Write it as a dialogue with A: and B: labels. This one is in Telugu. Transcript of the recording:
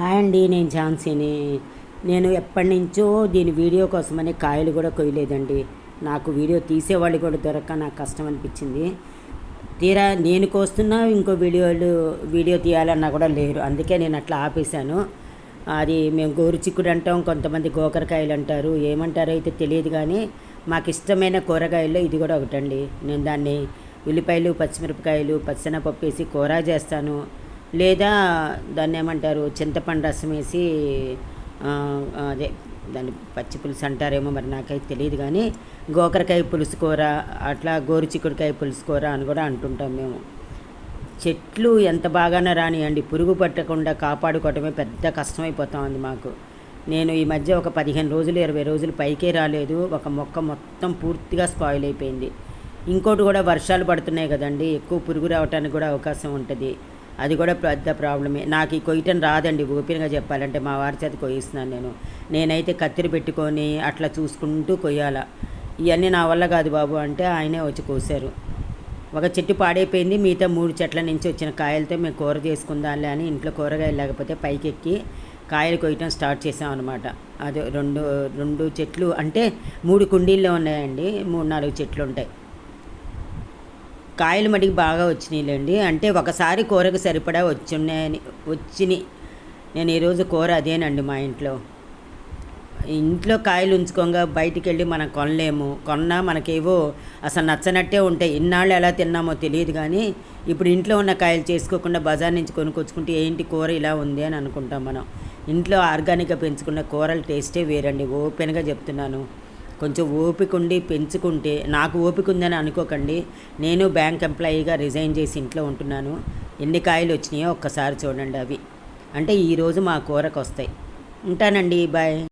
A: హాయ్ అండి నేను ఝాన్సీని. నేను ఎప్పటి నుంచో దీని వీడియో కోసమని కాయలు కూడా కొయ్యలేదండి. నాకు వీడియో తీసేవాళ్ళు కూడా దొరక్క నాకు కష్టం అనిపించింది. తీరా నేను కోస్తున్నా ఇంకో వీడియోలు వీడియో తీయాలన్నా కూడా లేరు. అందుకే నేను అట్లా ఆపేశాను. అది మేము గోరుచిక్కుడు అంటాం కొంతమంది గోకరకాయలు అంటారు. ఏమంటారో అయితే తెలియదు కానీ మాకు ఇష్టమైన కూరగాయల్లో ఇది కూడా ఒకటండి. నేను దాన్ని ఉల్లిపాయలు పచ్చిమిరపకాయలు పచ్చనపప్పు వేసి కూర చేస్తాను. లేదా దాన్ని ఏమంటారు చింతపండు రసం వేసి అదే దాన్ని పచ్చి పులుసు అంటారేమో మరి నాకైతే తెలియదు కానీ గోకరకాయ పులుసు కూర అట్లా గోరుచిక్కుడుకాయ పులుసు కూర అని కూడా అంటుంటాం మేము. చెట్లు ఎంత బాగానే రానియండి పురుగు పట్టకుండా కాపాడుకోవటమే పెద్ద కష్టమైపోతా ఉంది మాకు. నేను ఈ మధ్య ఒక పదిహేను రోజులు ఇరవై రోజులు పైకే రాలేదు ఒక మొక్క మొత్తం పూర్తిగా స్పాయిల్ అయిపోయింది. ఇంకోటి కూడా వర్షాలు పడుతున్నాయి కదండి ఎక్కువ పురుగు రావడానికి కూడా అవకాశం ఉంటుంది. అది కూడా పెద్ద ప్రాబ్లమే. నాకు ఈ కొయ్యటం రాదండి ఓపెన్గా చెప్పాలంటే. మా వారి చేత కొయ్యిస్తున్నాను నేను. నేనైతే కత్తిరి పెట్టుకొని అట్లా చూసుకుంటూ కొయ్యాల. ఇవన్నీ నా వల్ల కాదు బాబు అంటే ఆయనే వచ్చి కోసారు. ఒక చెట్టు పాడైపోయింది మిగతా మూడు చెట్ల నుంచి వచ్చిన కాయలతో మేము కూర చేసుకుందాంలే అని ఇంట్లో కూరగాయలు లేకపోతే పైకెక్కి కాయలు కొయ్యటం స్టార్ట్ చేసామన్నమాట అది రెండు రెండు చెట్లు అంటే మూడు కుండీల్లో ఉన్నాయండి మూడు నాలుగు చెట్లు ఉంటాయి. కాయలు మటుకు బాగా వచ్చినాయిలేండి. అంటే ఒకసారి కూరకు సరిపడా వచ్చున్నాయని వచ్చినాయి. నేను ఈరోజు కూర అదేనండి మా ఇంట్లో. ఇంట్లో కాయలు ఉంచుకోగా బయటికి వెళ్ళి మనం కొనలేము. కొన్నా మనకేవో అసలు నచ్చనట్టే ఉంటాయి. ఇన్నాళ్ళు ఎలా తిన్నామో తెలియదు కానీ ఇప్పుడు ఇంట్లో ఉన్న కాయలు చేసుకోకుండా బజార్ నుంచి కొనుక్కొచ్చుకుంటే ఏంటి కూర ఇలా ఉంది అని అనుకుంటాం మనం. ఇంట్లో ఆర్గానిక్గా పెంచుకున్న కూరల టేస్టే వేరండి. ఓపెన్గా చెప్తున్నాను. కొంచెం ఓపిక ఉండి పెంచుకుంటే నాకు ఓపిక ఉందని అనుకోకండి. నేను బ్యాంక్ ఎంప్లాయీగా రిజైన్ చేసి ఇంట్లో ఉంటున్నాను. ఎన్ని కాయలు వచ్చినాయో ఒక్కసారి చూడండి అవి. అంటే ఈరోజు మా కూరకు వస్తాయి. ఉంటానండి బాయ్.